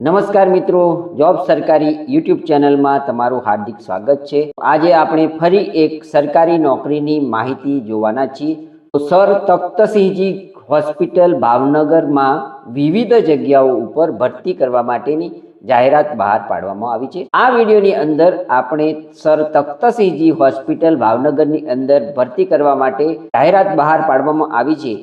નમસ્કાર મિત્રો, જોબ સરકારી યુટ્યુબ ચેનલમાં તમારું હાર્દિક સ્વાગત છે. આજે આપણે ફરી એક સરકારી નોકરીની માહિતી જોવાના છીએ. સર તખ્તસિંહજી હોસ્પિટલ ભાવનગરમાં વિવિધ જગ્યાઓ ઉપર ભરતી કરવા માટેની જાહેરાત બહાર પાડવામાં આવી છે. આ વિડીયોની અંદર આપણે સર તખ્તસિંહજી હોસ્પિટલ ભાવનગરની અંદર ભરતી કરવા માટે જાહેરાત બહાર પાડવામાં આવી છે.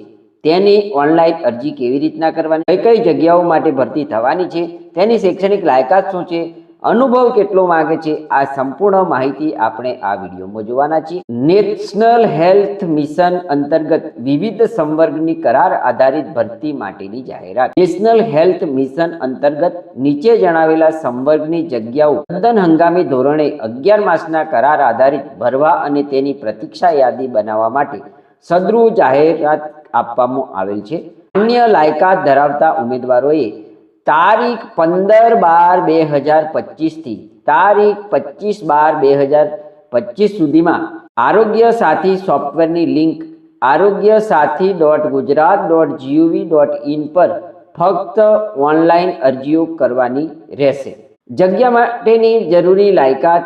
તેની ઓનલાઈન અરજી કેવી રીતના કરવાની? કઈ કઈ જગ્યાઓ માટે ભરતી થવાની છે? તેની શૈક્ષણિક લાયકાત શું છે? અનુભવ કેટલો માંગે છે? આ સંપૂર્ણ માહિતી આપણે આ વિડીયોમાં જોવાના છીએ. નેશનલ હેલ્થ મિશન અંતર્ગત વિવિધ સંવર્ગની કરાર આધારિત ભરતી માટેની જાહેરાત. નેશનલ હેલ્થ મિશન અંતર્ગત નીચે જણાવેલા સંવર્ગની જગ્યાઓ તદ્દન હંગામી ધોરણે અગિયાર માસના કરાર આધારિત ભરવા અને તેની પ્રતીક્ષા યાદી બનાવવા માટે સદ્રુ જાહેરાત આપવામાં આવેલ છે. અન્ય લાયકાત ધરાવતા ઉમેદવારોએ તારીખ પંદર બાર બે હજાર પચીસથી તારીખ પચીસ બાર બે હજાર પચીસ સુધીમાં આરોગ્ય સાથી સોફ્ટવેરની link Arogya Sathi dot Gujarat dot G O V dot in પર ફક્ત ઓનલાઈન અરજીઓ કરવાની રહેશે. જગ્યા માટેની જરૂરી લાયકાત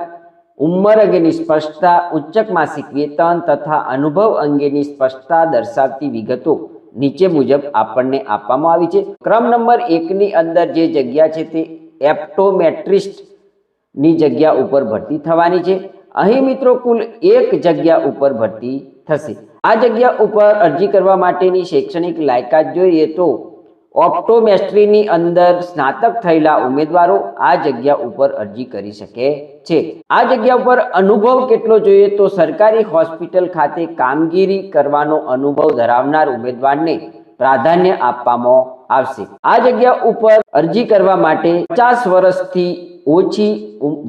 ઉંમર અંગેની સ્પષ્ટતા, ઉચ્ચક માસિક વેતન તથા અનુભવ અંગેની સ્પષ્ટતા દર્શાવતી વિગતો નીચે મુજબ આપણને આપવામાં આવી છે. ક્રમ નંબર એકની અંદર જે જગ્યા છે તે એપ્ટોમેટ્રિસ્ટની જગ્યા ઉપર ભરતી થવાની છે. અહીં મિત્રો કુલ એક જગ્યા ઉપર ભરતી થશે. આ જગ્યા ઉપર અરજી કરવા માટેની શૈક્ષણિક લાયકાત જોઈએ તો ઓપ્ટોમેસ્ટ્રીની અંદર સ્નાતક થયેલા ઉમેદવારો આ જગ્યા ઉપર અરજી કરી શકે છે. આ જગ્યા ઉપર અનુભવ કેટલો જોઈએ તો સરકારી હોસ્પિટલ ખાતે કામગીરી કરવાનો અનુભવ ધરાવનાર ઉમેદવારને પ્રાધાન્ય આપવામાં આવશે. આ જગ્યા ઉપર અરજી કરવા માટે પચાસ વર્ષથી ઓછી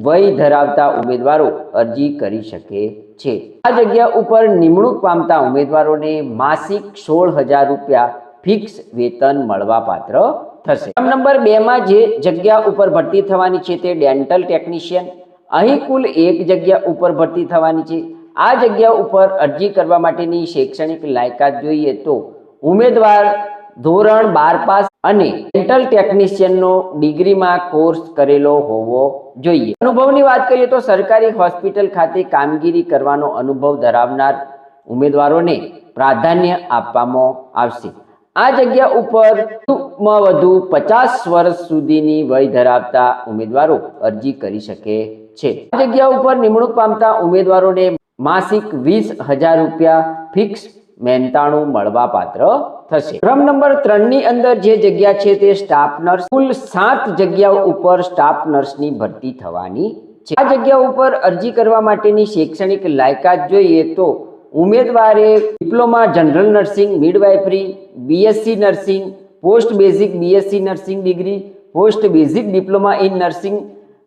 વય ધરાવતા ઉમેદવારો અરજી કરી શકે છે. આ જગ્યા ઉપર નિમણૂક પામતા ઉમેદવારોને માસિક સોળ હજાર રૂપિયા ફિક્સ વેતન મળવાપાત્ર થશે. ક્રમ નંબર બેમાં જે જગ્યા ઉપર ભરતી થવાની છે તે ડેન્ટલ ટેકનિશિયન. અહીં કુલ એક જગ્યા ઉપર ભરતી થવાની છે. આ જગ્યા ઉપર અરજી કરવા માટેની શૈક્ષણિક લાયકાત જોઈએ તો ઉમેદવાર ધોરણ બાર પાસ અને ડેન્ટલ ટેકનિશિયનનો ડિગ્રીમાં કોર્સ કરેલો હોવો જોઈએ. અનુભવની વાત કરીએ તો સરકારી હોસ્પિટલ ખાતે કામગીરી કરવાનો અનુભવ ધરાવનાર ઉમેદવારોને પ્રાધાન્ય આપવામાં આવશે. આ જગ્યા ઉપર વધુમાં વધુ પચાસ વર્ષ સુધીની વય ધરાવતા ઉમેદવારો અરજી કરી શકે છે. આ જગ્યા ઉપર નિમણૂક પામતા ઉમેદવારોને માસિક વીસ હજાર રૂપિયા ફિક્સ મહેનતાણું મળવા પાત્ર થશે. ક્રમ નંબર ત્રણની અંદર જે જગ્યા છે તે સ્ટાફ નર્સ, કુલ સાત જગ્યાઓ ઉપર સ્ટાફ નર્સની ભરતી થવાની છે. આ જગ્યા ઉપર અરજી કરવા માટેની શૈક્ષણિક લાયકાત જોઈએ તો ઉમેદવારે diploma general nursing midwifery BSc nursing, post basic BSc nursing degree, post basic diploma in nursing,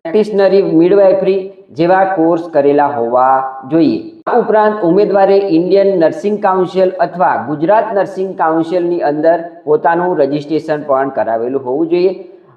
practitioner midwifery જેવા કોર્સ કરેલા હોવા જોઈએ. આ ઉપરાંત ઉમેદવારે ઇન્ડિયન નર્સિંગ કાઉન્સિલ અથવા ગુજરાત નર્સિંગ કાઉન્સિલની અંદર પોતાનું રજિસ્ટ્રેશન પણ કરાવેલું હોવું જોઈએ.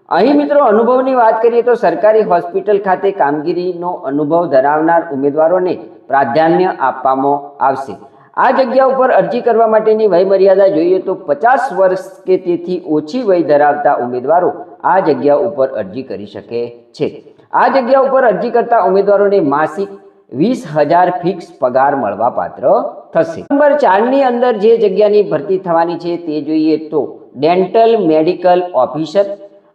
અહીં મિત્રો અનુભવની વાત કરીએ તો સરકારી હોસ્પિટલ ખાતે કામગીરીનો અનુભવ ધરાવનાર ઉમેદવારોને પ્રાધાન્ય આપવામાં આવશે. આ જગ્યા ઉપર અરજી કરવા માટેની વયમર્યાદા જોઈએ તો પચાસ વર્ષ કે તેથી ઓછી વય ધરાવતા ઉમેદવારો આ જગ્યા ઉપર અરજી કરી શકે છે. આ જગ્યા ઉપર અરજી કરતા ઉમેદવારોને માસિક વીસ હજાર ફિક્સ પગાર મળવા પાત્ર થશે. નંબર ચારની અંદર જે જગ્યાની ભરતી થવાની છે તે જોઈએ તો ડેન્ટલ મેડિકલ ઓફિસર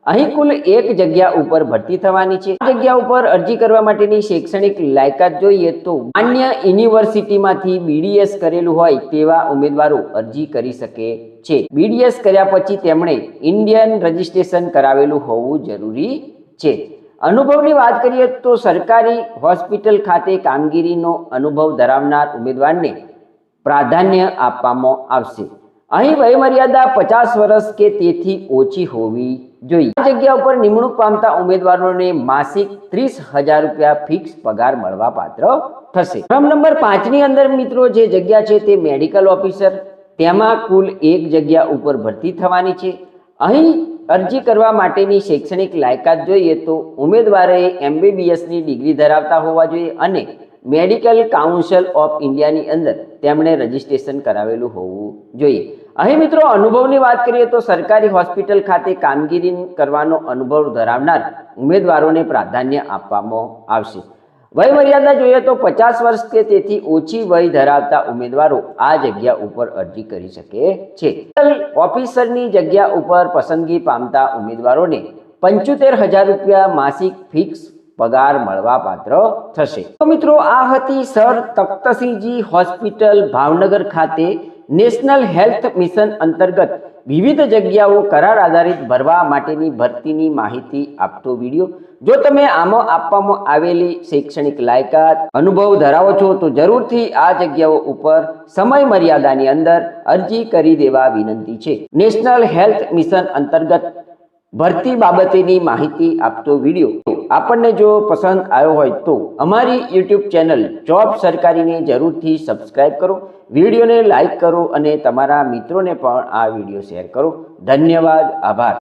અહીં કુલ એક જગ્યા ઉપર ભરતી થવાની છે. જગ્યા ઉપર અરજી કરવા માટેની શૈક્ષણિક લાયકાત જોઈએ તો માન્ય યુનિવર્સિટીમાંથી બીડીએસ કરેલું હોય તેવા ઉમેદવારો અરજી કરી શકે છે. બીડીએસ કર્યા પછી તેમણે ઇન્ડિયન રજિસ્ટ્રેશન કરાવેલું હોવું જરૂરી છે. અનુભવની વાત કરીએ તો સરકારી હોસ્પિટલ ખાતે કામગીરીનો અનુભવ ધરાવનાર ઉમેદવારને પ્રાધાન્ય આપવામાં આવશે. અહીં વયમર્યાદા પચાસ વર્ષ કે તેથી ઓછી હોવી જોઈએ આ જગ્યા ઉપર નિમણૂક પામતા ઉમેદવારોને માસિક ત્રીસ હજાર રૂપિયા ફિક્સ પગાર મળવા પાત્ર થશે. ક્રમ નંબર પાંચની અંદર મિત્રો જે જગ્યા છે તે મેડિકલ ઓફિસર, તેમાં કુલ એક જગ્યા ઉપર ભરતી થવાની છે. અહીં અરજી કરવા માટેની શૈક્ષણિક લાયકાત જોઈએ તો ઉમેદવારે એમબીબીએસની ડિગ્રી ધરાવતા હોવા જોઈએ અને મેડિકલ કાઉન્સિલ ઓફ ઇન્ડિયાની અંદર તેમણે રજિસ્ટ્રેશન કરાવેલું હોવું જોઈએ. અહીં મિત્રો અનુભવની વાત કરીએ તો સરકારી હોસ્પિટલ ખાતે કામગીરી કરવાનો અનુભવ ધરાવનાર ઉમેદવારોને પ્રાધાન્ય આપવામાં આવશે. વય મર્યાદા જોઈએ તો પચાસ વર્ષ કે તેથી ઓછી વય ધરાવતા ઉમેદવારો આ જગ્યા ઉપર અરજી કરી શકે છે. ઓફિસરની જગ્યા ઉપર પસંદગી પામતા ઉમેદવારોને પંચોતેર હજાર રૂપિયા માસિક ફિક્સ પગાર મળવા પાત્ર થશે. તો મિત્રો આ હતી સર તખ્તસિંહજી હોસ્પિટલ ભાવનગર ખાતે નેશનલ હેલ્થ મિશન અંતર્ગત વિવિધ જગ્યાઓ કરાર આધારિત ભરવા માટેની ભરતીની માહિતી આપતો વીડિયો. જો તમે આમાં આપવામાં આવેલી શૈક્ષણિક લાયકાત, અનુભવ ધરાવો છો, તો જરૂરથી આ જગ્યાઓ ઉપર સમય મર્યાદાની અંદર અરજી કરી દેવા વિનંતી છે. નેશનલ હેલ્થ મિશન અંતર્ગત ભરતી બાબતેની માહિતી આપતો વીડિયો. આપણને જો પસંદ આવ્યો હોય તો અમારી યુટ્યુબ ચેનલ જોબ સરકારીને જરૂરથી સબસ્ક્રાઇબ કરો, વિડીયોને લાઇક કરો અને તમારા મિત્રોને પણ આ વીડિયો શેર કરો. ધન્યવાદ, આભાર.